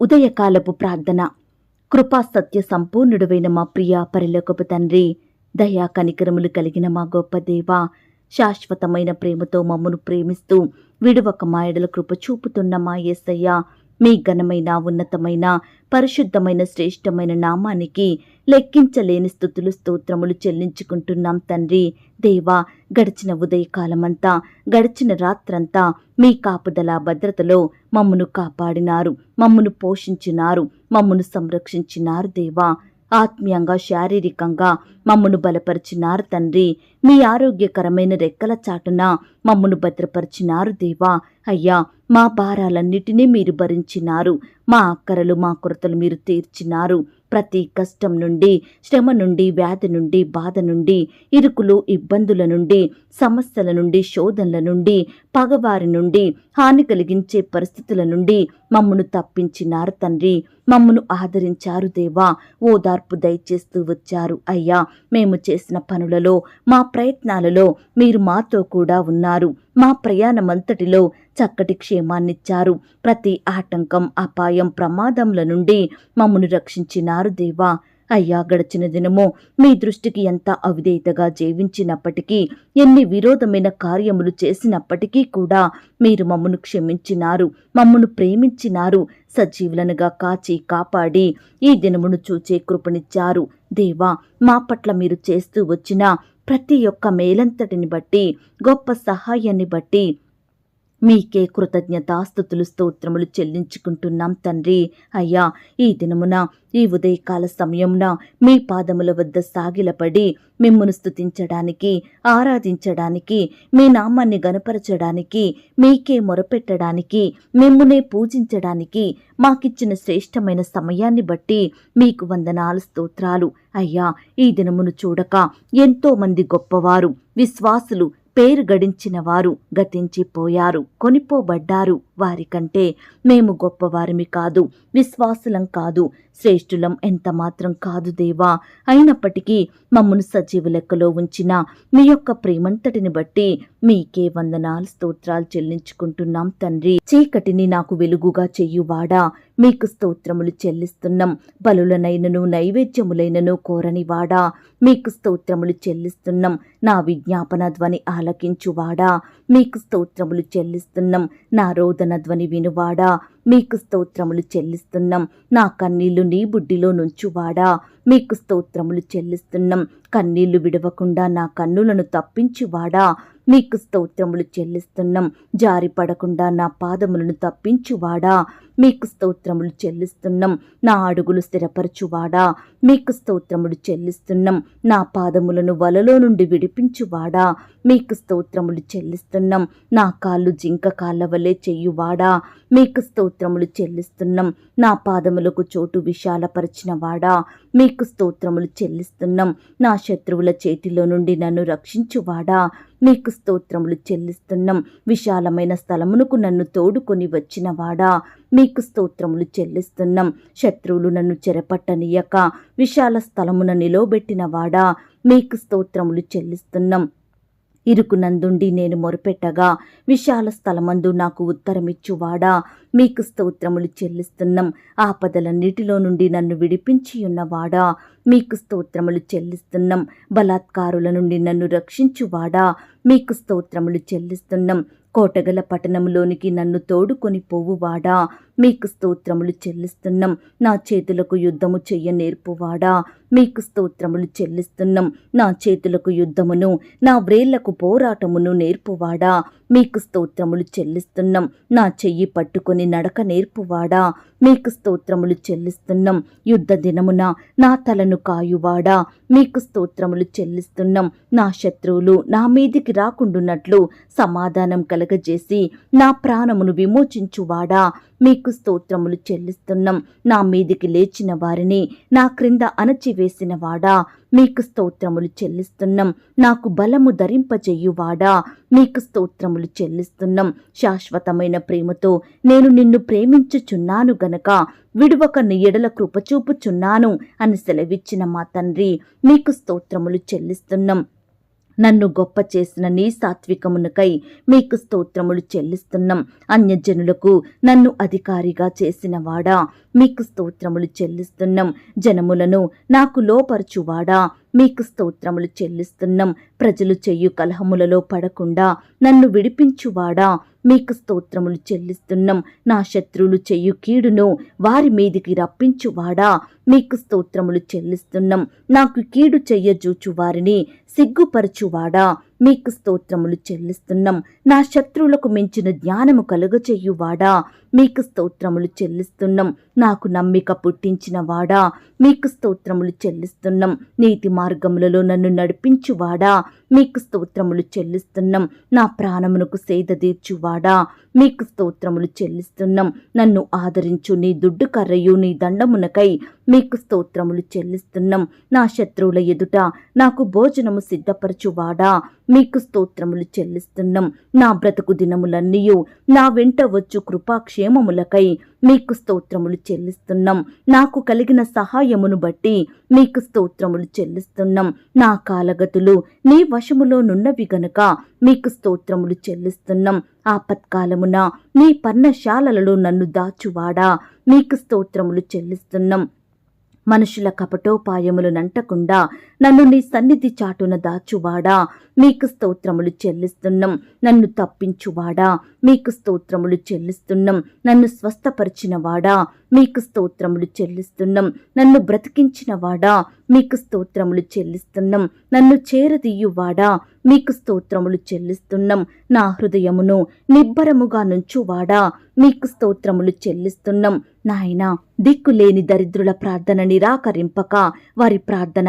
ఉదయకాలపు ప్రార్థన. కృపా సత్య సంపూర్ణుడువైన మా ప్రియ పరిలోకపు తండ్రి దయా కనికరములు కలిగిన మా గొప్ప దేవ శాశ్వతమైన ప్రేమతో మమ్మను ప్రేమిస్తూ విడువక మాయడల కృప చూపుతున్న మా యేసయ్య మీ ఘనమైన ఉన్నతమైన పరిశుద్ధమైన శ్రేష్టమైన నామానికి లెక్కించలేని స్థుతులు స్తోత్రములు చెల్లించుకుంటున్నాం తండ్రి. దేవా గడిచిన ఉదయకాలమంతా గడిచిన రాత్రంతా మీ కాపుదల భద్రతలో మమ్మను కాపాడినారు మమ్మను పోషించినారు మమ్మను సంరక్షించినారు దేవా. ఆత్మీయంగా శారీరకంగా మమ్మను బలపరిచినారు తండ్రి. మీ ఆరోగ్యకరమైన రెక్కల చాటున మమ్మను భద్రపరిచినారు దేవా. అయ్యా మా భారాలన్నిటినీ మీరు భరించినారు. మా అక్కరలు మా కొరతలు మీరు తీర్చినారు. ప్రతి కష్టం నుండి శ్రమ నుండి వ్యాధి నుండి బాధ నుండి ఇరుకులు ఇబ్బందుల నుండి సమస్యల నుండి శోధనల నుండి పగవారి నుండి హాని కలిగించే పరిస్థితుల నుండి మమ్మను తప్పించినారు తండ్రి. మమ్మను ఆదరించారు దేవా. ఓదార్పు దయచేస్తూ వచ్చారు. అయ్యా మేము చేసిన పనులలో మా ప్రయత్నాలలో మీరు మాతో కూడా ఉన్నారు. మా ప్రయాణమంతటిలో చక్కటి క్షేమాన్నిచ్చారు. ప్రతి ఆటంకం అపాయం ప్రమాదంల నుండి మమ్మను రక్షించినారు దేవా. అయ్యా గడిచిన దినము మీ దృష్టికి ఎంత అవిధేయతగా జీవించినప్పటికీ ఎన్ని విరోధమైన కార్యములు చేసినప్పటికీ కూడా మీరు మమ్మను క్షమించినారు మమ్మను ప్రేమించినారు సజీవులనుగా కాచి కాపాడి ఈ దినమును చూచే కృపనిచ్చారు. దేవా మా పట్ల మీరు చేస్తూ వచ్చిన ప్రతి ఒక్క మేలంతటిని బట్టి గొప్ప సహాయాన్ని బట్టి మీకే కృతజ్ఞతాస్థుతులు స్తోత్రములు చెల్లించుకుంటున్నాం తండ్రి. అయ్యా ఈ దినమున ఈ ఉదయకాల సమయమున మీ పాదముల వద్ద సాగిలపడి మిమ్మును స్తుతించడానికి ఆరాధించడానికి మీ నామాన్ని గనపరచడానికి మీకే మొరపెట్టడానికి మిమ్మునే పూజించడానికి మాకిచ్చిన శ్రేష్టమైన సమయాన్ని బట్టి మీకు వందనాలు స్తోత్రాలు. అయ్యా ఈ దినమును చూడక ఎంతో మంది గొప్పవారు విశ్వాసులు పేరు గడించిన వారు గతించిపోయారు కొనిపోబడ్డారు. వారికంటే మేము గొప్పవారిమి కాదు విశ్వాసులం కాదు శ్రేష్ఠులం ఎంత మాత్రం కాదు దేవా. అయినప్పటికీ మమ్మను సజీవ లెక్కలో ఉంచిన మీ యొక్క ప్రేమంతటిని బట్టి మీకే వందనాలు స్తోత్రాలు చెల్లించుకుంటున్నాం తండ్రి. చీకటిని నాకు వెలుగుగా చెయ్యువాడా మీకు స్తోత్రములు చెల్లిస్తున్నాం. బలులనైనను నైవేద్యములైనను కోరనివాడా? మీకు స్తోత్రములు చెల్లిస్తున్నాం. నా విజ్ఞాపన ధ్వని ఆలకించువాడా? మీకు స్తోత్రములు చెల్లిస్తున్నాం. నా రోదన ధ్వని వినువాడా? మీకు స్తోత్రములు చెల్లిస్తున్నాం. నా కన్నీళ్ళు నీ బుడ్డిలో నుంచువాడా? మీకు స్తోత్రములు చెల్లిస్తున్నాం. కన్నీళ్ళు విడవకుండా నా కన్నులను తప్పించువాడా? మీకు స్తోత్రములు చెల్లిస్తున్నాం. జారి పడకుండా నా పాదములను తప్పించువాడా? మీకు స్తోత్రములు చెల్లిస్తున్నాం. నా అడుగులు స్థిరపరచువాడా? మీకు స్తోత్రములు చెల్లిస్తున్నాం. నా పాదములను వలలో నుండి విడిపించువాడా? మీకు స్తోత్రములు చెల్లిస్తున్నాం. నా కాళ్ళు జింక కాళ్ళ వలె చెయ్యువాడా మీకు స్తోత్రములు చెల్లిస్తున్నాం. నా పాదములకు చోటు విశాలపరిచిన వాడా మీకు స్తోత్రములు చెల్లిస్తున్నాం. నా శత్రువుల చేతిలో నుండి నన్ను రక్షించువాడా. మీకు స్తోత్రములు చెల్లిస్తున్నాం. విశాలమైన స్థలమునకు నన్ను తోడుకొని వచ్చినవాడా. మీకు స్తోత్రములు చెల్లిస్తున్నాం. శత్రువులు నన్ను చెరపట్టనీయక. విశాల స్థలమున నిలవబెట్టినవాడా. మీకు స్తోత్రములు చెల్లిస్తున్నాం. ఇరుకునందుండి నేను మొరుపెట్టగా విశాల స్థలమందు నాకు ఉత్తరమిచ్చువాడా? మీకు స్తోత్రములు చెల్లిస్తున్నాం. ఆపదలన్నిటిలో నుండి నన్ను విడిపించి ఉన్నవాడా మీకు స్తోత్రములు చెల్లిస్తున్నాం. బలాత్కారుల నుండి నన్ను రక్షించువాడా? మీకు స్తోత్రములు చెల్లిస్తున్నాం. కోటగల పట్టణంలోనికి నన్ను తోడుకొని పోవువాడా? మీకు స్తోత్రములు చెల్లిస్తున్నాం. నా చేతులకు యుద్ధము చెయ్య నేర్పువాడా మీకు స్తోత్రములు చెల్లిస్తున్నాం. నా చేతులకు యుద్ధమును నా వ్రేళ్ళకు పోరాటమును నేర్పువాడా మీకు స్తోత్రములు చెల్లిస్తున్నాం. నా చెయ్యి పట్టుకొని నడక నేర్పువాడా మీకు స్తోత్రములు చెల్లిస్తున్నాం. యుద్ధ దినమున నా తలను కాయువాడా. మీకు స్తోత్రములు చెల్లిస్తున్నాం. నా శత్రువులు నా మీదికి రాకుండున్నట్లు సమాధానం కలగజేసి నా ప్రాణమును విమోచించువాడా. మీకు స్తోత్రములు చెల్లిస్తున్నాం. నా మీదికి లేచిన వారిని నా క్రింద అణచివేసిన వాడా మీకు స్తోత్రములు చెల్లిస్తున్నాం. నాకు బలము ధరింపజేయువాడా మీకు స్తోత్రములు చెల్లిస్తున్నాం. శాశ్వతమైన ప్రేమతో నేను నిన్ను ప్రేమించుచున్నాను గనక విడువక నీ ఎడల కృపచూపుచున్నాను అని సెలవిచ్చిన మా తండ్రి మీకు స్తోత్రములు చెల్లిస్తున్నాం. నన్ను గొప్ప చేసిన నీ సాత్వికమునకై మీకు స్తోత్రములు చెల్లిస్తున్నాం. అన్యజనులకు నన్ను అధికారిగా చేసిన వాడా? మీకు స్తోత్రములు చెల్లిస్తున్నాం. జనములను నాకు లోపరచువాడా? మీకు స్తోత్రములు చెల్లిస్తున్నాం. ప్రజలు చెయ్యు కలహములలో పడకుండా నన్ను విడిపించువాడా? మీకు స్తోత్రములు చెల్లిస్తున్నాం. నా శత్రువులు చెయ్యు కీడును వారి మీదికి రప్పించువాడా? మీకు స్తోత్రములు చెల్లిస్తున్నాం. నాకు కీడు చెయ్యజూచు వారిని సిగ్గుపరచువాడా? మీకు స్తోత్రములు చెల్లిస్తున్నాం. నా శత్రువులకు మించిన జ్ఞానము కలుగచేయువాడా? మీకు స్తోత్రములు చెల్లిస్తున్నాం. నాకు నమ్మిక పుట్టించిన వాడా మీకు స్తోత్రములు చెల్లిస్తున్నాం. నీతి మార్గములలో నన్ను నడిపించువాడా? మీకు స్తోత్రములు చెల్లిస్తున్నాం. నా ప్రాణమునకు సేద తీర్చువాడా? మీకు స్తోత్రములు చెల్లిస్తున్నాం. నన్ను ఆదరించు నీ దుడ్డు కర్రయు నీ దండమునకై మీకు స్తోత్రములు చెల్లిస్తున్నాం. నా శత్రువుల ఎదుట నాకు భోజనము సిద్ధపరచువాడా? మీకు స్తోత్రములు చెల్లిస్తున్నాం. నా బ్రతుకు దినములన్నీయు నా వెంట వచ్చు కృపాక్షేమములకై మీకు స్తోత్రములు చెల్లిస్తున్నాం. నాకు కలిగిన సహాయమును బట్టి మీకు స్తోత్రములు చెల్లిస్తున్నాం. నా కాలగతులు నీ వశములో నున్నవి గనుక మీకు స్తోత్రములు చెల్లిస్తున్నాం. ఆపత్కాలమున నీ పర్ణశాలలలో నన్ను దాచువాడా? మీకు స్తోత్రములు చెల్లిస్తున్నాం. మనుషుల కపటోపాయములు నంటకుండా నన్ను నీ సన్నిధి చాటున దాచువాడా? మీకు స్తోత్రములు చెల్లిస్తున్నాం. నన్ను తప్పించువాడా? మీకు స్తోత్రములు చెల్లిస్తున్నాం. నన్ను స్వస్థపరిచిన వాడా మీకు స్తోత్రములు చెల్లిస్తున్నాం. నన్ను బ్రతికించిన వాడా మీకు స్తోత్రములు చెల్లిస్తున్నాం. నన్ను చేరదీయువాడా? మీకు స్తోత్రములు చెల్లిస్తున్నాం. నా హృదయమును నిబ్బరముగా నుంచువాడా? మీకు స్తోత్రములు చెల్లిస్తున్నాం. నాయనా దిక్కులేని దరిద్రుల ప్రార్థన నిరాకరింపక వారి ప్రార్థన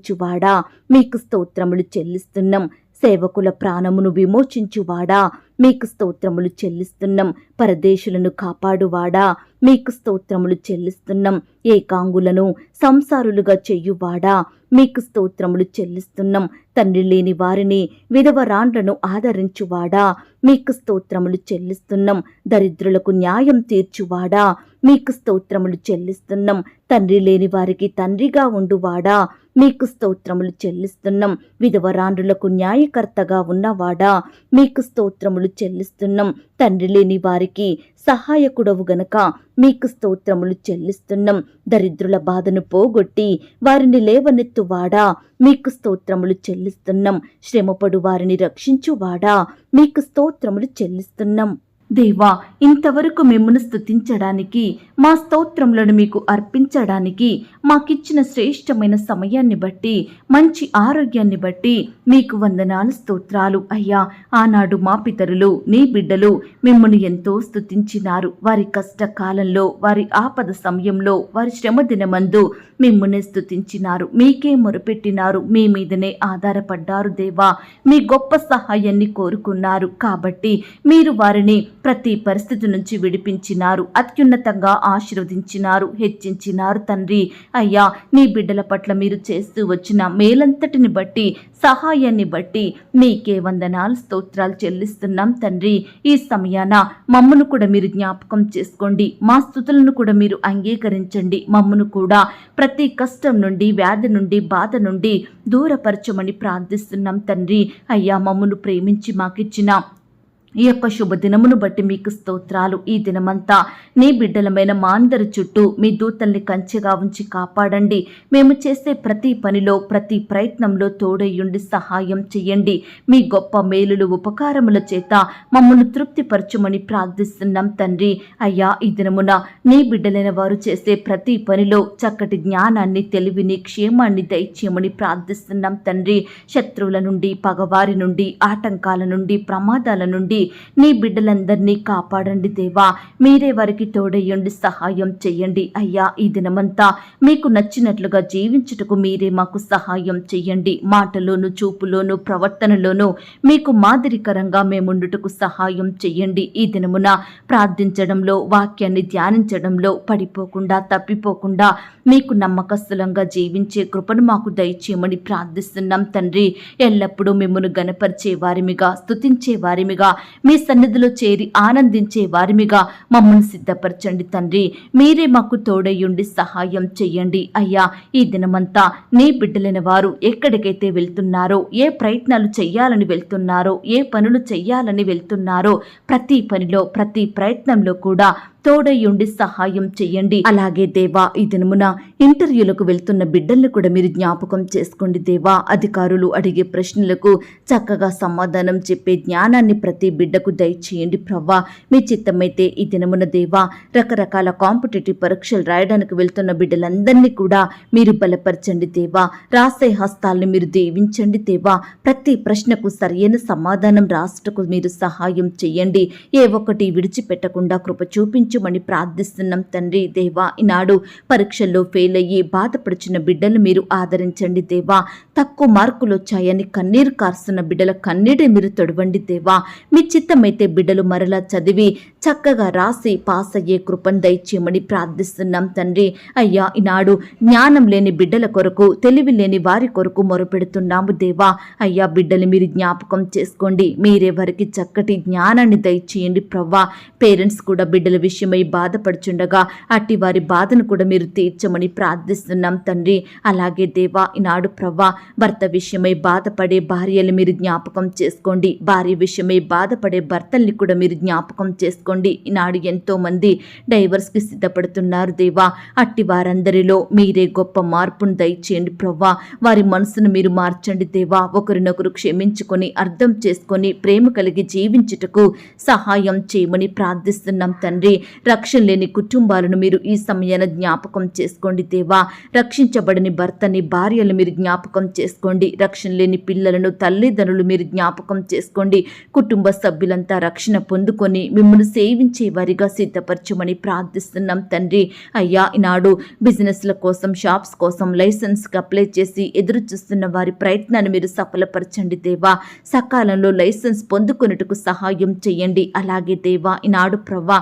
ఆలకించువాడా మీకు స్తోత్రములు చెల్లిస్తున్నాం. సేవకుల ప్రాణమును విమోచించువాడా? మీకు స్తోత్రములు చెల్లిస్తున్నాం. పరదేశులను కాపాడువాడా? మీకు స్తోత్రములు చెల్లిస్తున్నాం. ఏకాంగులను సంసారులుగా చెయ్యువాడా మీకు స్తోత్రములు చెల్లిస్తున్నాం. తండ్రి లేని వారిని విధవరాండ్లను ఆదరించువాడా? మీకు స్తోత్రములు చెల్లిస్తున్నాం. దరిద్రులకు న్యాయం తీర్చువాడా? మీకు స్తోత్రములు చెల్లిస్తున్నాం. తండ్రి లేని వారికి తండ్రిగా ఉండువాడా? మీకు స్తోత్రములు చెల్లిస్తున్నాం. విధవరాండ్రులకు న్యాయకర్తగా ఉన్నవాడా? మీకు స్తోత్రములు చెల్లిస్తున్నాం. తండ్రి లేని వారికి సహాయకుడవు గనక మీకు స్తోత్రములు చెల్లిస్తున్నాం. దరిద్రుల బాధను పోగొట్టి వారిని లేవనెత్తువాడా? మీకు స్తోత్రములు చెల్లిస్తున్నాం. శ్రమపడు వారిని రక్షించువాడా? మీకు స్తోత్రములు చెల్లిస్తున్నాం. దేవా ఇంతవరకు మిమ్మల్ని స్థుతించడానికి మా స్తోత్రములను మీకు అర్పించడానికి మాకిచ్చిన శ్రేష్టమైన సమయాన్ని బట్టి మంచి ఆరోగ్యాన్ని బట్టి మీకు వందనాలు స్తోత్రాలు. అయ్యా ఆనాడు మా పితరులు నీ బిడ్డలు మిమ్మల్ని ఎంతో స్తుతించినారు. వారి కష్టకాలంలో వారి ఆపద సమయంలో వారి శ్రమ దినమందు మిమ్మల్ని స్తుతించినారు. మీకే మొరపెట్టినారు. మీ మీదనే ఆధారపడ్డారు దేవా. మీ గొప్ప సహాయాన్ని కోరుకున్నారు. కాబట్టి మీరు వారిని ప్రతి పరిస్థితి నుంచి విడిపించినారు. అత్యున్నతంగా ఆశీర్వదించినారు. హెచ్చించినారు తండ్రి. అయ్యా నీ బిడ్డల పట్ల మీరు చేస్తూ వచ్చిన మేలంతటిని బట్టి సహాయాన్ని బట్టి మీకే వందనాలు స్తోత్రాలు చెల్లిస్తున్నాం తండ్రి. ఈ సమయాన మమ్మను కూడా మీరు జ్ఞాపకం చేసుకోండి. మా స్థుతులను కూడా మీరు అంగీకరించండి. మమ్మను కూడా ప్రతి కష్టం నుండి వ్యాధి నుండి బాధ నుండి దూరపరచమని ప్రార్థిస్తున్నాం తండ్రి. అయ్యా మమ్మను ప్రేమించి మాకిచ్చిన ఈ యొక్క శుభదినమును బట్టి మీకు స్తోత్రాలు. ఈ దినమంతా నీ బిడ్డలమైన మా అందరి చుట్టూ మీ దూతల్ని కంచెగా ఉంచి కాపాడండి. మేము చేసే ప్రతి పనిలో ప్రతి ప్రయత్నంలో తోడయ్యుండి సహాయం చెయ్యండి. మీ గొప్ప మేలులు ఉపకారముల చేత మమ్మల్ని తృప్తిపరచుమని ప్రార్థిస్తున్నాం తండ్రి. అయ్యా ఈ దినమున నీ బిడ్డలైన వారు చేసే ప్రతి పనిలో చక్కటి జ్ఞానాన్ని తెలివిని క్షేమాన్ని దయచేయమని ప్రార్థిస్తున్నాం తండ్రి. శత్రువుల నుండి పగవారి నుండి ఆటంకాల నుండి ప్రమాదాల నుండి నీ బిడ్డలందరినీ కాపాడండి దేవా. మీరే వారికి తోడయ్యండి సహాయం చెయ్యండి అయ్యా ఈ దినమంతా మీకు నచ్చినట్లుగా జీవించుటకు మీరే మాకు సహాయం చెయ్యండి మాటలోను చూపులోను ప్రవర్తనలోను మీకు మాదిరికరంగా మేముండుటకు సహాయం చెయ్యండి ఈ దినమున ప్రార్థించడంలో వాక్యాన్ని ధ్యానించడంలో పడిపోకుండా తప్పిపోకుండా మీకు నమ్మకస్తులంగా జీవించే కృపను మాకు దయచేయమని ప్రార్థిస్తున్నాం తండ్రి. ఎల్లప్పుడూ మిమ్మల్ని గనపరిచే వారిమిగా స్తుతించే వారిమిగా మీ సన్నిధిలో చేరి ఆనందించే వారిమిగా మమ్మల్ని సిద్ధపరచండి తండ్రి. మీరే మాకు తోడయ్యుండి సహాయం చెయ్యండి అయ్యా ఈ దినమంతా నీ బిడ్డలైన వారు ఎక్కడికైతే వెళ్తున్నారో ఏ ప్రయత్నాలు చెయ్యాలని వెళ్తున్నారో ఏ పనులు చెయ్యాలని వెళ్తున్నారో ప్రతి పనిలో ప్రతి ప్రయత్నంలో కూడా తోడయ్యుండి సహాయం చెయ్యండి అలాగే దేవా ఈ దినమున ఇంటర్వ్యూలకు వెళ్తున్న బిడ్డల్ని కూడా మీరు జ్ఞాపకం చేసుకోండి దేవా. అధికారులు అడిగే ప్రశ్నలకు చక్కగా సమాధానం చెప్పే జ్ఞానాన్ని ప్రతి బిడ్డకు దయచేయండి ప్రవ్వా. మీ చిత్తమైతే ఈ దినమున దేవా రకరకాల కాంపిటేటివ్ పరీక్షలు రాయడానికి వెళ్తున్న బిడ్డలందరినీ కూడా మీరు బలపరచండి దేవా. రాసే హస్తాల్ని మీరు దీవించండి దేవా. ప్రతి ప్రశ్నకు సరైన సమాధానం రాసుటకు మీరు సహాయం చెయ్యండి ఏ ఒక్కటి విడిచిపెట్టకుండా కృప చూపించమని ప్రార్థిస్తున్నాం తండ్రి దేవా. ఈనాడు పరీక్షల్లో ఫెయిల్ అయ్యి బాధపడుచున్న బిడ్డలు మీరు ఆదరించండి దేవా. తక్కువ మార్కులు వచ్చాయని కన్నీరు కారుస్తున్న బిడ్డల కన్నీటి మీరు తొడవండి దేవా. మీ చిత్తమైతే బిడ్డలు మరలా చదివి చక్కగా రాసి పాస్ అయ్యే కృపను దయచేయమని ప్రార్థిస్తున్నాం తండ్రి. అయ్యా ఈనాడు జ్ఞానం లేని బిడ్డల కొరకు తెలివి లేని వారి కొరకు మొరపెడుతున్నాము దేవా. అయ్యా బిడ్డలు మీరు జ్ఞాపకం చేసుకోండి. మీరే వారికి చక్కటి జ్ఞానాన్ని దయచేయండి ప్రవ్వా. పేరెంట్స్ కూడా బిడ్డల విషయం విషయమై బాధపడుచుండగా అట్టి వారి బాధను కూడా మీరు తీర్చమని ప్రార్థిస్తున్నాం తండ్రి. అలాగే దేవా ఈనాడు ప్రవ్వా భర్త విషయమై బాధపడే భార్యలు మీరు జ్ఞాపకం చేసుకోండి. భార్య విషయమై బాధపడే భర్తల్ని కూడా మీరు జ్ఞాపకం చేసుకోండి. ఈనాడు ఎంతో మంది డైవర్స్కి సిద్ధపడుతున్నారు దేవా. అట్టి వారందరిలో మీరే గొప్ప మార్పును దయచేయండి ప్రవ్వా. వారి మనసును మీరు మార్చండి దేవా. ఒకరినొకరు క్షమించుకొని అర్థం చేసుకొని ప్రేమ కలిగి జీవించుటకు సహాయం చేయమని ప్రార్థిస్తున్నాం తండ్రి. రక్షణ లేని కుటుంబాలను మీరు ఈ సమయాన జ్ఞాపకం చేసుకోండి దేవా. రక్షించబడని భర్తని భార్యలు మీరు జ్ఞాపకం చేసుకోండి. రక్షణ లేని పిల్లలను తల్లిదండ్రులు మీరు జ్ఞాపకం చేసుకోండి. కుటుంబ సభ్యులంతా రక్షణ పొందుకొని మిమ్మల్ని సేవించే వారిగా సిద్ధపరచమని ప్రార్థిస్తున్నాం తండ్రి. అయ్యా ఈనాడు బిజినెస్ల కోసం షాప్స్ కోసం లైసెన్స్కి అప్లై చేసి ఎదురు చూస్తున్న వారి ప్రయత్నాన్ని మీరు సఫలపరచండి దేవా. సకాలంలో లైసెన్స్ పొందుకొనుటకు సహాయం చేయండి. అలాగే దేవా ఈనాడు ప్రవ్వా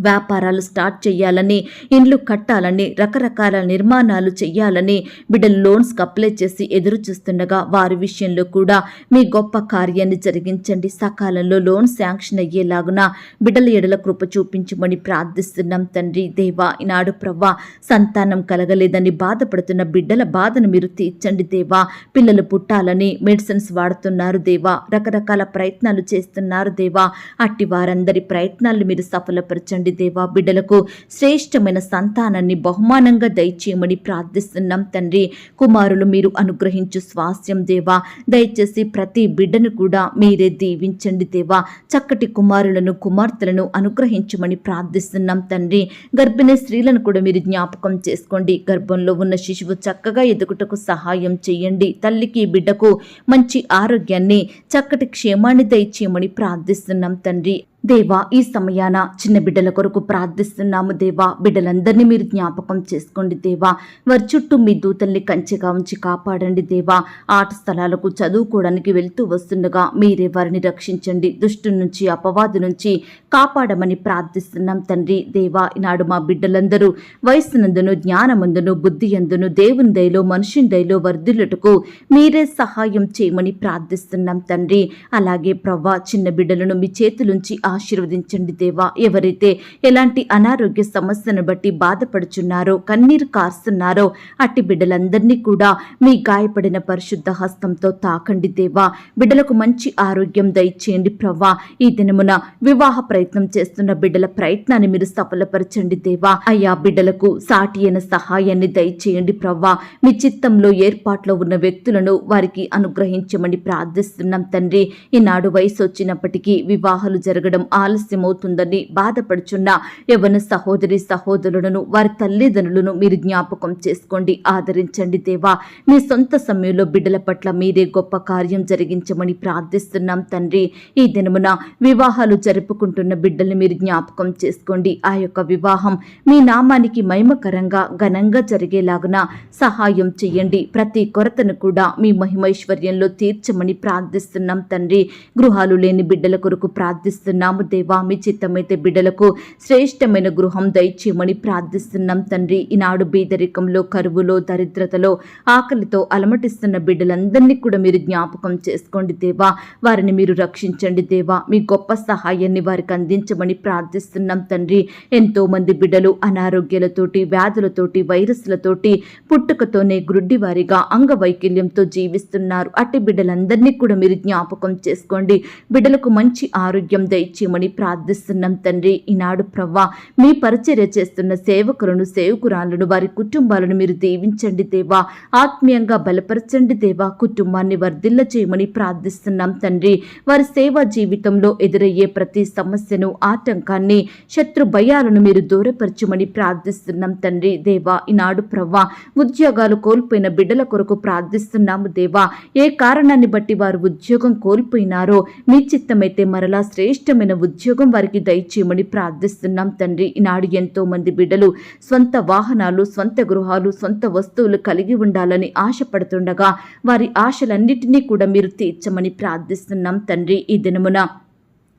వ్యాపారాలు స్టార్ట్ చేయాలని ఇండ్లు కట్టాలని రకరకాల నిర్మాణాలు చేయాలని బిడ్డలు లోన్స్కి అప్లై చేసి ఎదురు చూస్తుండగా వారి విషయంలో కూడా మీ గొప్ప కార్యాన్ని జరిగించండి. సకాలంలో లోన్ శాంక్షన్ అయ్యేలాగున బిడ్డల ఎడల కృప చూపించమని ప్రార్థిస్తున్నాం తండ్రి. దేవా ఈనాడు ప్రవ్వా సంతానం కలగలేదని బాధపడుతున్న బిడ్డల బాధను మీరు తీర్చండి దేవా. పిల్లలు పుట్టాలని మెడిసిన్స్ వాడుతున్నారు దేవా. రకరకాల ప్రయత్నాలు చేస్తున్నారు దేవా. అట్టి వారందరి ప్రయత్నాలు మీరు సఫలపరచండి దేవా బిడ్డలకు శ్రేష్టమైన సంతానాన్ని బహుమానంగా దయచేయమని ప్రార్థిస్తున్నాం తండ్రి. కుమారులు మీరు అనుగ్రహించు స్వాస్యం దేవా. దయచేసి ప్రతి బిడ్డను కూడా మీరే దీవించండి దేవా. చక్కటి కుమారులను కుమార్తెలను అనుగ్రహించమని ప్రార్థిస్తున్నాం తండ్రి. గర్భిణీ స్త్రీలను కూడా మీరు జ్ఞాపకం చేసుకోండి. గర్భంలో ఉన్న శిశువు చక్కగా ఎదుగుటకు సహాయం చేయండి. తల్లికి బిడ్డకు మంచి ఆరోగ్యాన్ని చక్కటి క్షేమాన్ని దయచేయమని ప్రార్థిస్తున్నాం తండ్రి. దేవా ఈ సమయాన చిన్న బిడ్డల కొరకు ప్రార్థిస్తున్నాము దేవా. బిడ్డలందరినీ మీరు జ్ఞాపకం చేసుకోండి దేవా. వారి చుట్టూ మీ దూతల్ని కంచెగా ఉంచి కాపాడండి దేవా. ఆట స్థలాలకు చదువుకోవడానికి వెళ్తూ వస్తుండగా మీరే వారిని రక్షించండి. దుష్టు నుంచి అపవాదు నుంచి కాపాడమని ప్రార్థిస్తున్నాం తండ్రి. దేవా ఈనాడు మా బిడ్డలందరూ వయస్సునందును జ్ఞానమందును బుద్ధి అందును దేవుని దయలో మనుషుని దయలో వర్ధులటకు మీరే సహాయం చేయమని ప్రార్థిస్తున్నాం తండ్రి. అలాగే ప్రవ్వా చిన్న బిడ్డలను మీ చేతులుంచి ఆశీర్వదించండి దేవా. ఎవరైతే ఎలాంటి అనారోగ్య సమస్యను బట్టి బాధపడుచున్నారో కన్నీరు కారుస్తున్నారో అట్టి బిడ్డలందరినీ కూడా మీ గాయపడిన పరిశుద్ధ హస్తంతో తాకండి దేవా. బిడ్డలకు మంచి ఆరోగ్యం దయచేయండి ప్రవ్వా. ఈ దినమున వివాహ ప్రయత్నం చేస్తున్న బిడ్డల ప్రయత్నాన్ని మీరు సఫలపరచండి దేవా. అయ్యా బిడ్డలకు సాటి అయిన సహాయాన్ని దయచేయండి ప్రవ్వా. మీ చిత్తంలో ఏర్పాట్లో ఉన్న వ్యక్తులను వారికి అనుగ్రహించమని ప్రార్థిస్తున్నాం తండ్రి. ఈనాడు వయసు వచ్చినప్పటికీ వివాహాలు జరగడం ఆలస్యమవుతుందని బాధపడుచున్న యవన సహోదరి సహోదరులను వారి తల్లిదండ్రులను మీరు జ్ఞాపకం చేసుకోండి. ఆదరించండి దేవా. మీ సొంత సమయంలో బిడ్డల పట్ల మీరే గొప్ప కార్యం జరిగించమని ప్రార్థిస్తున్నాం తండ్రి. ఈ దినమున వివాహాలు జరుపుకుంటున్న బిడ్డల్ని మీరు జ్ఞాపకం చేసుకోండి. ఆ యొక్క వివాహం మీ నామానికి మహిమకరంగా ఘనంగా జరిగేలాగున సహాయం చేయండి. ప్రతి కొరతను కూడా మీ మహిమైశ్వర్యంలో తీర్చమని ప్రార్థిస్తున్నాం తండ్రి. గృహాలు లేని బిడ్డల కొరకు ప్రార్థిస్తున్నాం. ప్రార్థిస్తున్నాము దేవా మీ చిత్తమైతే బిడ్డలకు శ్రేష్టమైన గృహం దయచేయమని ప్రార్థిస్తున్నాం తండ్రి. ఈనాడు బీదరికంలో కరువులో దరిద్రతలో ఆకలితో అలమటిస్తున్న బిడ్డలందరినీ కూడా మీరు జ్ఞాపకం చేసుకోండి దేవా. వారిని మీరు రక్షించండి దేవా. మీ గొప్ప సహాయాన్ని వారికి అందించమని ప్రార్థిస్తున్నాం తండ్రి. ఎంతో మంది బిడ్డలు అనారోగ్యాలతోటి వ్యాధులతోటి వైరస్లతోటి పుట్టుకతోనే గ్రుడ్డివారిగా అంగవైకల్యంతో జీవిస్తున్నారు. అట్టి బిడ్డలందరినీ కూడా మీరు జ్ఞాపకం చేసుకోండి. బిడ్డలకు మంచి ఆరోగ్యం దయచేయమని ప్రార్థిస్తున్నాం తండ్రి. ఈనాడు ప్రవ్వా మీ పరిచర్య చేస్తున్న సేవకులను సేవకురాలను వారి కుటుంబాలను మీరు దీవించండి దేవా. ఆత్మీయంగా బలపరచండి దేవా. కుటుంబాన్ని వర్ధిల్ల చేయమని ప్రార్థిస్తున్నాం తండ్రి. వారి సేవా జీవితంలో ఎదురయ్యే ప్రతి సమస్యను ఆటంకాన్ని శత్రు భయాలను మీరు దూరపరచమని ప్రార్థిస్తున్నాం తండ్రి. దేవా ఈనాడు ప్రవ్వా ఉద్యోగాలు కోల్పోయిన బిడ్డల కొరకు ప్రార్థిస్తున్నాము దేవా. ఏ కారణాన్ని బట్టి వారు ఉద్యోగం కోల్పోయినారో మీ చిత్తమైతే మరలా శ్రేష్టమైన ఉద్యోగం వారికి దయచేయమని ప్రార్థిస్తున్నాం తండ్రి. ఈనాడు ఎంతో మంది బిడ్డలు సొంత వాహనాలు సొంత గృహాలు సొంత వస్తువులు కలిగి ఉండాలని ఆశపడుతుండగా వారి ఆశలన్నిటినీ కూడా మీరు తీర్చమని ప్రార్థిస్తున్నాం తండ్రి. ఈ దినమున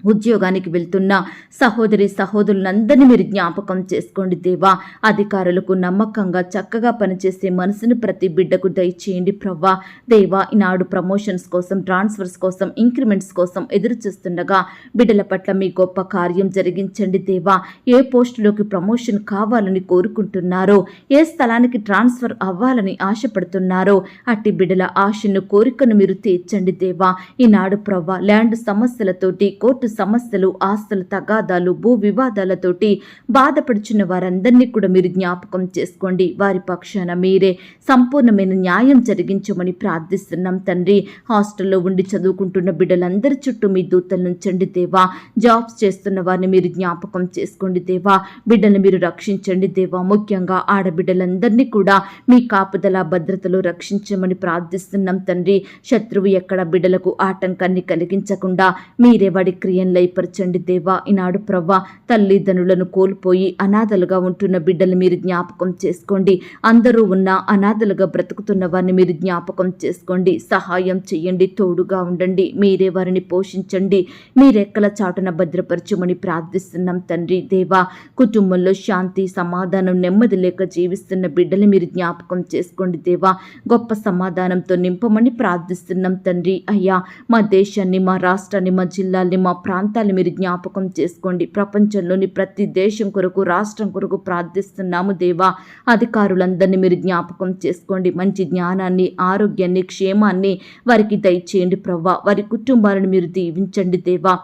ఉద్యోగానికి వెళ్తున్న సహోదరి సహోదరులందరినీ మీరు జ్ఞాపకం చేసుకోండి దేవా. అధికారులకు నమ్మకంగా చక్కగా పనిచేసే మనసును ప్రతి బిడ్డకు దయచేయండి ప్రవ్వా. దేవా ఈనాడు ప్రమోషన్స్ కోసం ట్రాన్స్ఫర్స్ కోసం ఇంక్రిమెంట్స్ కోసం ఎదురు చూస్తుండగా బిడ్డల పట్ల మీ గొప్ప కార్యం జరిగించండి దేవా. ఏ పోస్టులోకి ప్రమోషన్ కావాలని కోరుకుంటున్నారో ఏ స్థలానికి ట్రాన్స్ఫర్ అవ్వాలని ఆశపడుతున్నారో అట్టి బిడ్డల ఆశను కోరికను మీరు తీర్చండి దేవా. ఈనాడు ప్రవ్వా ల్యాండ్ సమస్యలతోటి కోర్టు సమస్యలు ఆస్తుల తగాదాలు భూ వివాదాలతోటి బాధపడుచున్న వారందరినీ కూడా మీరు జ్ఞాపకం చేసుకోండి. వారి పక్షాన మీరే సంపూర్ణమైన న్యాయం జరిగించమని ప్రార్థిస్తున్నాం తండ్రి. హాస్టల్లో ఉండి చదువుకుంటున్న బిడ్డలందరి చుట్టూ మీ దూతలు నుంచండి దేవా. జాబ్స్ చేస్తున్న వారిని మీరు జ్ఞాపకం చేసుకోండి దేవా. బిడ్డను మీరు రక్షించండి దేవా. ముఖ్యంగా ఆడబిడ్డలందరినీ కూడా మీ కాపుదల భద్రతలో రక్షించమని ప్రార్థిస్తున్నాం తండ్రి. శత్రువు ఎక్కడ బిడ్డలకు ఆటంకాన్ని కలిగించకుండా మీరే వాడి క్రియ లయపరచండి దేవా. ఈనాడు ప్రవ్వా తల్లిదండ్రులను కోల్పోయి అనాథలుగా ఉంటున్న బిడ్డలు మీరు జ్ఞాపకం చేసుకోండి. అందరూ ఉన్న అనాథలుగా బ్రతుకుతున్న వారిని మీరు జ్ఞాపకం చేసుకోండి. సహాయం చేయండి తోడుగా ఉండండి మీరే వారిని పోషించండి. మీరెక్కల చాటున భద్రపరచమని ప్రార్థిస్తున్నాం తండ్రి దేవా. కుటుంబంలో శాంతి సమాధానం నెమ్మది లేక జీవిస్తున్న బిడ్డలు మీరు జ్ఞాపకం చేసుకోండి దేవా. గొప్ప సమాధానంతో నింపమని ప్రార్థిస్తున్నాం తండ్రి. అయ్యా మా దేశాన్ని మా రాష్ట్రాన్ని మా జిల్లాల్ని మా ప్రాంతాన్ని మీరు జ్ఞాపకం చేసుకోండి. ప్రపంచంలోని ప్రతి దేశం కొరకు రాష్ట్రం కొరకు ప్రార్థిస్తున్నాము దేవా. అధికారులందరినీ మీరు జ్ఞాపకం చేసుకోండి. మంచి జ్ఞానాన్ని ఆరోగ్యాన్ని క్షేమాన్ని వారికి దయచేయండి ప్రవ్వా. వారి కుటుంబాలను మీరు దీవించండి దేవా.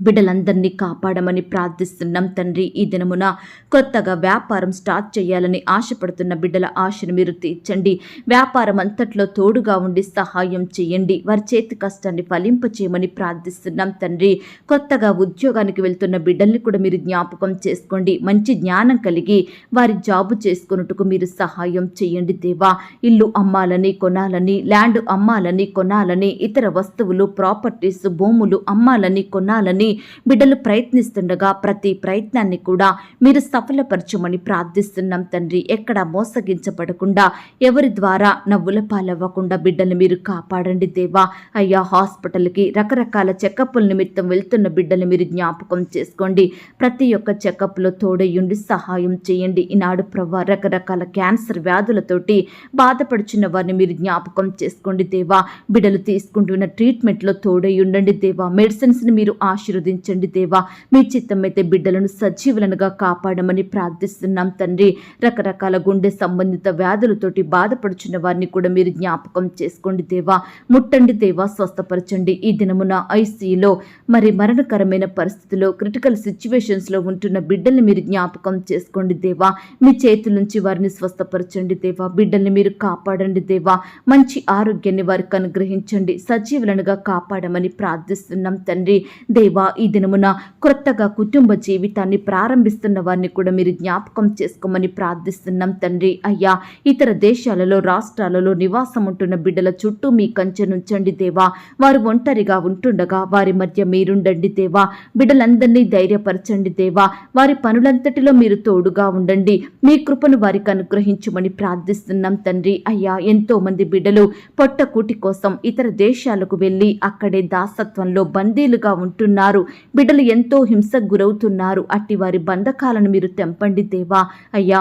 బిడ్డలందరినీ కాపాడమని ప్రార్థిస్తున్నాం తండ్రి. ఈ దినమున కొత్తగా వ్యాపారం స్టార్ట్ చేయాలని ఆశపడుతున్న బిడ్డల ఆశను మీరు తీర్చండి. వ్యాపారం అంతట్లో తోడుగా ఉండి సహాయం చేయండి. వారి చేతి కష్టాన్ని ఫలింపచేయమని ప్రార్థిస్తున్నాం తండ్రి. కొత్తగా ఉద్యోగానికి వెళ్తున్న బిడ్డల్ని కూడా మీరు జ్ఞాపకం చేసుకోండి. మంచి జ్ఞానం కలిగి వారి జాబు చేసుకున్నట్టుకు మీరు సహాయం చేయండి దేవా. ఇల్లు అమ్మాలని కొనాలని ల్యాండ్ అమ్మాలని కొనాలని ఇతర వస్తువులు ప్రాపర్టీస్ భూములు అమ్మాలని కొనాలని బిడ్డలు ప్రయత్నిస్తుండగా ప్రతి ప్రయత్నాన్ని కూడా మీరు సఫలపరచమని ప్రార్థిస్తున్నాం తండ్రి. ఎక్కడ మోసగించబడకుండా ఎవరి ద్వారా నవ్వుల పాలవ్వకుండా బిడ్డలు మీరు కాపాడండి దేవా. అయ్యా హాస్పిటల్కి రకరకాల చెకప్ల నిమిత్తం వెళ్తున్న బిడ్డలు మీరు జ్ఞాపకం చేసుకోండి. ప్రతి ఒక్క చెకప్లో తోడయ్యుండి సహాయం చేయండి. ఈనాడు ప్రభా రకరకాల క్యాన్సర్ వ్యాధులతోటి బాధపడుచున్న వారిని మీరు జ్ఞాపకం చేసుకోండి దేవా. బిడ్డలు తీసుకుంటున్న ట్రీట్మెంట్లో తోడయ్యుండండి దేవా. మెడిసిన్స్ని మీరు ఆశీర్వదించండి దేవా. మీ చిత్తమైతే బిడ్డలను సజీవులనుగా కాపాడమని ప్రార్థిస్తున్నాం తండ్రి. రకరకాల గుండె సంబంధిత వ్యాధులతోటి బాధపడుచున్న వారిని కూడా మీరు జ్ఞాపకం చేసుకోండి దేవా. ముట్టండి దేవా స్వస్థపరచండి. ఈ దినమున ఐసీలో మరి మరణకరమైన పరిస్థితిలో క్రిటికల్ సిచ్యువేషన్స్లో ఉంటున్న బిడ్డల్ని మీరు జ్ఞాపకం చేసుకోండి దేవా. మీ చేతుల నుంచి వారిని స్వస్థపరచండి దేవా. బిడ్డల్ని మీరు కాపాడండి దేవా. మంచి ఆరోగ్యాన్ని వారికి అనుగ్రహించండి. సజీవులనుగా కాపాడమని ప్రార్థిస్తున్నాం తండ్రి. దేవా ఈ దినమున క్రొత్తగా కుటుంబ జీవితాన్ని ప్రారంభిస్తున్న వారిని కూడా మీరు జ్ఞాపకం చేసుకోమని ప్రార్థిస్తున్నాం తండ్రి. అయ్యా ఇతర దేశాలలో రాష్ట్రాలలో నివాసం ఉంటున్న బిడ్డల చుట్టూ మీ కంచె నుంచండి దేవా. వారు ఒంటరిగా ఉంటుండగా వారి మధ్య మీరుండండి దేవా. బిడ్డలందరినీ ధైర్యపరచండి దేవా. వారి పనులంతటిలో మీరు తోడుగా ఉండండి. మీ కృపను వారికి అనుగ్రహించమని ప్రార్థిస్తున్నాం తండ్రి. అయ్యా ఎంతో మంది బిడ్డలు పొట్టకూటి కోసం ఇతర దేశాలకు వెళ్ళి అక్కడే దాసత్వంలో బందీలుగా ఉంటున్నారు. ఉన్నారు బిడ్డలు ఎంతో హింసకు గురవుతున్నారు. అట్టి వారి బంధకాలను మీరు తెంపండి దేవా. అయ్యా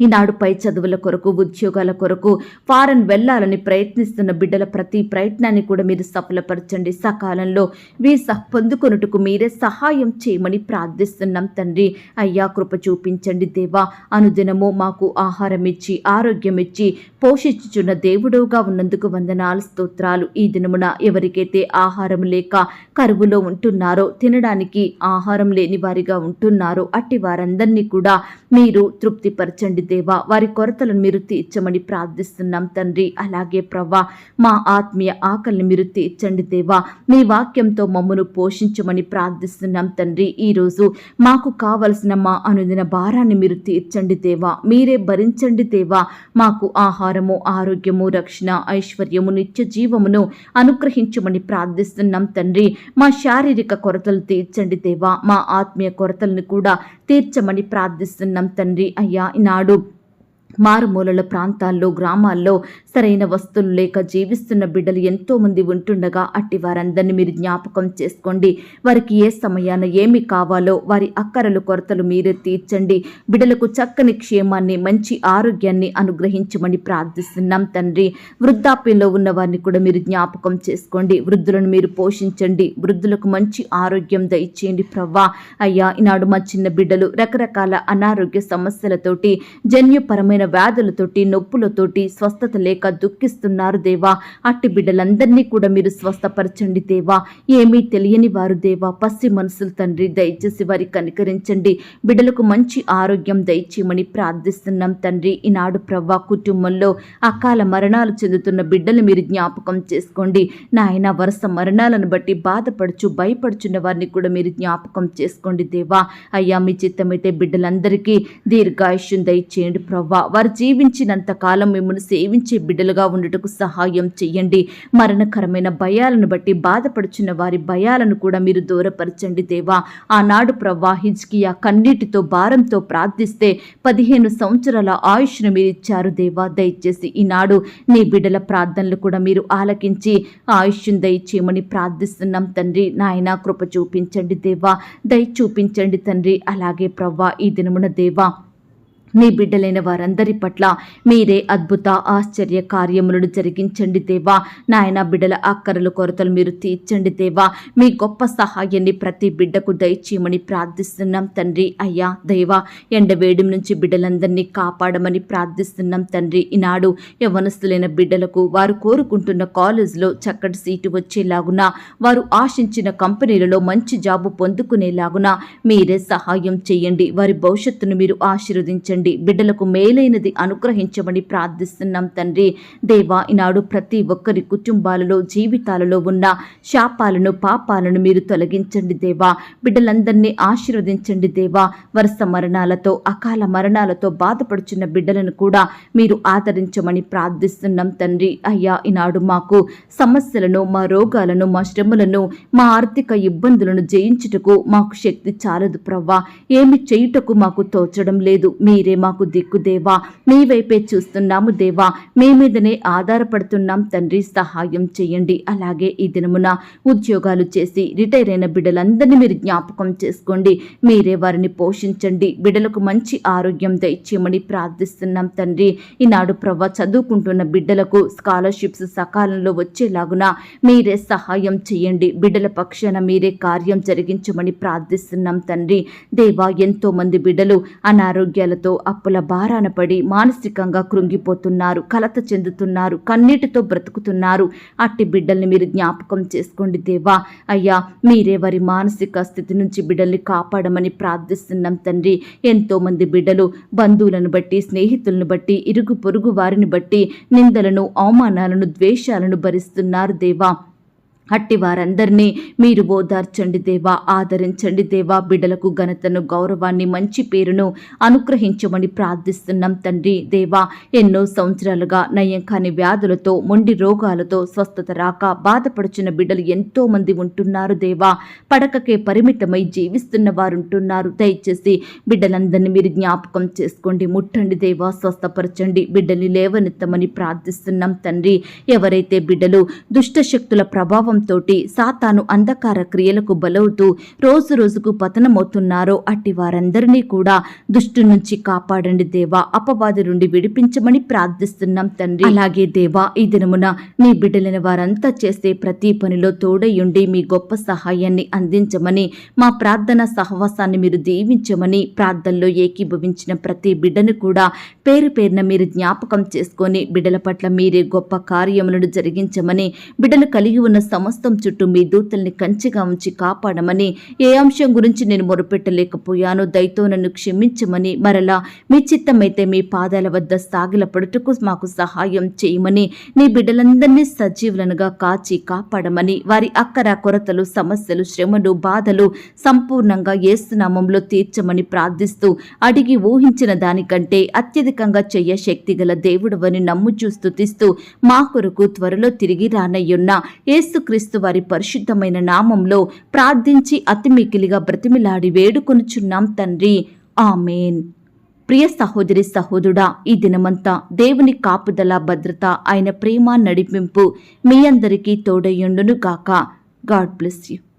ఈనాడు పై చదువుల కొరకు ఉద్యోగాల కొరకు ఫారెన్ వెళ్ళాలని ప్రయత్నిస్తున్న బిడ్డల ప్రతి ప్రయత్నాన్ని కూడా మీరు సఫలపరచండి. సకాలంలో వీసా పొందుకొనుటకు మీరే సహాయం చేయమని ప్రార్థిస్తున్నాం తండ్రి. అయ్యా కృప చూపించండి దేవా. అనుదినము మాకు ఆహారం ఇచ్చి ఆరోగ్యం ఇచ్చి పోషించుచున్న దేవుడుగా ఉన్నందుకు వందనాలు స్తోత్రాలు. ఈ దినమున ఎవరికైతే ఆహారం లేక కరువులో ఉంటున్నారో తినడానికి ఆహారం లేని వారిగా ఉంటున్నారో అట్టి వారందరినీ కూడా మీరు తృప్తిపరచండి దేవా. వారి కొరతలను మీరు తీర్చమని ప్రార్థిస్తున్నాం తండ్రి. అలాగే ప్రవ్వా మా ఆత్మీయ ఆకలిని మీరు తీర్చండి దేవా. మీ వాక్యంతో మమ్మను పోషించమని ప్రార్థిస్తున్నాం తండ్రి. ఈరోజు మాకు కావలసిన మా అనుదిన భారాన్ని మీరు తీర్చండి దేవా. మీరే భరించండి దేవా. మాకు ఆహారము ఆరోగ్యము రక్షణ ఐశ్వర్యము నిత్య జీవమును అనుగ్రహించమని ప్రార్థిస్తున్నాం తండ్రి. మా శారీరక కొరతలు తీర్చండి దేవా. మా ఆత్మీయ కొరతలను కూడా తీర్చమని ప్రార్థిస్తున్నాం తండ్రి అయ్యా. ఈనాడు మారుమూలల ప్రాంతాల్లో గ్రామాల్లో సరైన వస్తువులు లేక జీవిస్తున్న బిడ్డలు ఎంతోమంది ఉంటుండగా అట్టి వారందరినీ మీరు జ్ఞాపకం చేసుకోండి. వారికి ఏ సమయాన ఏమి కావాలో వారి అక్కరలు కొరతలు మీరే తీర్చండి. బిడ్డలకు చక్కని క్షేమాన్ని మంచి ఆరోగ్యాన్ని అనుగ్రహించమని ప్రార్థిస్తున్నాం తండ్రి. వృద్ధాప్యంలో ఉన్న వారిని కూడా మీరు జ్ఞాపకం చేసుకోండి. వృద్ధులను మీరు పోషించండి. వృద్ధులకు మంచి ఆరోగ్యం దయచేయండి ప్రవ్వా. అయ్యా ఈనాడు మా చిన్న బిడ్డలు రకరకాల అనారోగ్య సమస్యలతోటి జన్యుపరమైన వ్యాధులతోటి నొప్పులతోటి స్వస్థత లేక దుఃఖిస్తున్నారు దేవా. అట్టి బిడ్డలందరినీ కూడా మీరు స్వస్థపరచండి దేవా. ఏమీ తెలియని వారు దేవా. పసి మనసులు తండ్రి దయచేసి వారి కనికరించండి. బిడ్డలకు మంచి ఆరోగ్యం దయచేయమని ప్రార్థిస్తున్నాం తండ్రి. ఈనాడు ప్రవ్వా కుటుంబంలో అకాల మరణాలు చెందుతున్న బిడ్డలు మీరు జ్ఞాపకం చేసుకోండి. నాయన వరుస మరణాలను బట్టి బాధపడుచు భయపడుచున్న వారిని కూడా మీరు జ్ఞాపకం చేసుకోండి దేవా. అయ్యా మీ చిత్తమైతే బిడ్డలందరికీ దీర్ఘాయుష్యం దయచేయండి ప్రవ్వా. వారు జీవించినంత కాలం మిమ్మల్ని సేవించే బిడ్డలుగా ఉండటకు సహాయం చెయ్యండి. మరణకరమైన భయాలను బట్టి బాధపడుచున్న వారి భయాలను కూడా మీరు దూరపరచండి దేవా. ఆనాడు ప్రవ్వా హిజ్కియా కన్నీటితో భారంతో ప్రార్థిస్తే పదిహేను సంవత్సరాల ఆయుష్ను మీరు ఇచ్చారు దేవా. దయచేసి ఈనాడు నీ బిడ్డల ప్రార్థనలు కూడా మీరు ఆలకించి ఆయుష్ను దయచేయమని ప్రార్థిస్తున్నాం తండ్రి. నాయన కృప చూపించండి దేవా. దయ చూపించండి తండ్రి. అలాగే ప్రవ్వా ఈ దినమున దేవా నీ బిడ్డలైన వారందరి పట్ల మీరే అద్భుత ఆశ్చర్య కార్యములను జరిగించండి దేవా. నాయన బిడ్డల అక్కరలు కొరతలు మీరు తీర్చండి దేవా. మీ గొప్ప సహాయాన్ని ప్రతి బిడ్డకు దయచేయమని ప్రార్థిస్తున్నాం తండ్రి అయ్యా దేవా. ఎండవేడి నుంచి బిడ్డలందరినీ కాపాడమని ప్రార్థిస్తున్నాం తండ్రి. ఈనాడు యవనస్తులైన బిడ్డలకు వారు కోరుకుంటున్న కాలేజీలో చక్కటి సీటు వచ్చేలాగున వారు ఆశించిన కంపెనీలలో మంచి జాబు పొందుకునేలాగున మీరే సహాయం చేయండి. వారి భవిష్యత్తును మీరు ఆశీర్వదించండి. బిడ్డలకు మేలైనది అనుగ్రహించమని ప్రార్థిస్తున్నాం తండ్రి. దేవా ఈనాడు ప్రతి ఒక్కరి కుటుంబాలలో జీవితాలలో ఉన్న శాపాలను పాపాలను మీరు తొలగించండి దేవా. బిడ్డలందరినీ ఆశీర్వదించండి దేవా. వరుస మరణాలతో అకాల మరణాలతో బాధపడుచున్న బిడ్డలను కూడా మీరు ఆదరించమని ప్రార్థిస్తున్నాం తండ్రి. అయ్యా ఈనాడు మాకు సమస్యలను మా రోగాలను మా శ్రమలను మా ఆర్థిక ఇబ్బందులను జయించుటకు మాకు శక్తి చాలదు ప్రవ్వా. ఏమి చేయుటకు మాకు తోచడం లేదు. మీరే మాకు దిక్కు దేవా. మీ వైపే చూస్తున్నాము దేవా. మీ మీదనే ఆధారపడుతున్నాం తండ్రి సహాయం చేయండి. అలాగే ఈ దినమున ఉద్యోగాలు చేసి రిటైర్ అయిన బిడ్డలందరినీ మీరు జ్ఞాపకం చేసుకోండి. మీరే వారిని పోషించండి. బిడ్డలకు మంచి ఆరోగ్యం దయచేయమని ప్రార్థిస్తున్నాం తండ్రి. ఈనాడు ప్రవ్వ చదువుకుంటున్న బిడ్డలకు స్కాలర్షిప్స్ సకాలంలో వచ్చేలాగున మీరే సహాయం చేయండి. బిడ్డల పక్షాన మీరే కార్యం జరిగించమని ప్రార్థిస్తున్నాం తండ్రి. దేవా ఎంతో మంది బిడ్డలు అనారోగ్యాలతో అప్పుల భారాన పడి మానసికంగా కృంగిపోతున్నారు కలత చెందుతున్నారు కన్నీటితో బ్రతుకుతున్నారు. అట్టి బిడ్డల్ని మీరు జ్ఞాపకం చేసుకోండి దేవా. అయ్యా మీరే వారి మానసిక స్థితి నుంచి బిడ్డల్ని కాపాడమని ప్రార్థిస్తున్నాం తండ్రి. ఎంతోమంది బిడ్డలు బంధువులను బట్టి స్నేహితులను బట్టి ఇరుగు పొరుగు వారిని బట్టి నిందలను అవమానాలను ద్వేషాలను భరిస్తున్నారు దేవా. అట్టి వారందరినీ మీరు ఓదార్చండి దేవా ఆదరించండి దేవా బిడ్డలకు ఘనతను గౌరవాన్ని మంచి పేరును అనుగ్రహించమని ప్రార్థిస్తున్నాం తండ్రి. దేవా ఎన్నో సంవత్సరాలుగా నయం కాని వ్యాధులతో మొండి రోగాలతో స్వస్థత రాక బాధపడుచున్న బిడ్డలు ఎంతో మంది ఉంటున్నారు దేవా. పడకకే పరిమితమై జీవిస్తున్న వారు ఉంటున్నారు దయచేసి బిడ్డలందరినీ మీరు జ్ఞాపకం చేసుకోండి. ముట్టండి దేవా స్వస్థపరచండి. బిడ్డల్ని లేవనెత్తమని ప్రార్థిస్తున్నాం తండ్రి. ఎవరైతే బిడ్డలు దుష్ట శక్తుల ప్రభావం తోటి సాతాను అంధకార క్రియలకు బలవుతూ రోజు రోజుకు పతనమవుతున్నారో అట్టి వారందరినీ కూడా దుష్టు నుంచి కాపాడండి దేవా. అపవాది నుండి విడిపించమని ప్రార్థిస్తున్నాం తండ్రి. అలాగే దేవా ఈ దినమున నీ బిడ్డలైన వారంతా చేసే ప్రతి పనిలో తోడయుండి మీ గొప్ప సహాయాన్ని అందించమని మా ప్రార్థన సహవాసాన్ని మీరు దీవించమని ప్రార్థనలో ఏకీభవించిన ప్రతి బిడ్డను కూడా పేరు పేరున మీరు జ్ఞాపకం చేసుకొని బిడ్డల పట్ల మీరే గొప్ప కార్యములను జరిగించమని బిడ్డలు కలిగి ఉన్న సమస్తం చుట్టూ మీ దూతల్ని కంచిగా ఉంచి కాపాడమని ఏ అంశం గురించి నేను మొరపెట్టలేకపోయాను దయతో నన్ను క్షమించమని మరలా మీ చిత్తమైతే మీ పాదాల వద్ద సాగిలపడుటకు మాకు సహాయం చేయమని నీ బిడ్డలందరినీ సజీవులనుగా కాచి కాపాడమని వారి అక్కర కొరతలు సమస్యలు శ్రమలు బాధలు సంపూర్ణంగా ఏసునామంలో తీర్చమని ప్రార్థిస్తూ అడిగి ఊహించిన దానికంటే అత్యధికంగా చెయ్య శక్తి గల దేవుడవని నమ్ముచూ స్తుతిస్తూ మా కొరకు త్వరలో తిరిగి రానయ్యున్న యేసుక్రీస్తు వారి పరిశుద్ధమైన నామంలో ప్రార్థించి అతిమికిలిగా బ్రతిమిలాడి వేడుకొనుచున్నాం తండ్రి. ఆమెన్. ప్రియ సహోదరి సహోదరుడా ఈ దినమంతా దేవుని కాపుదల భద్రత ఆయన ప్రేమ నడిపింపు మీ అందరికీ తోడయ్యుండును గాక. God bless you.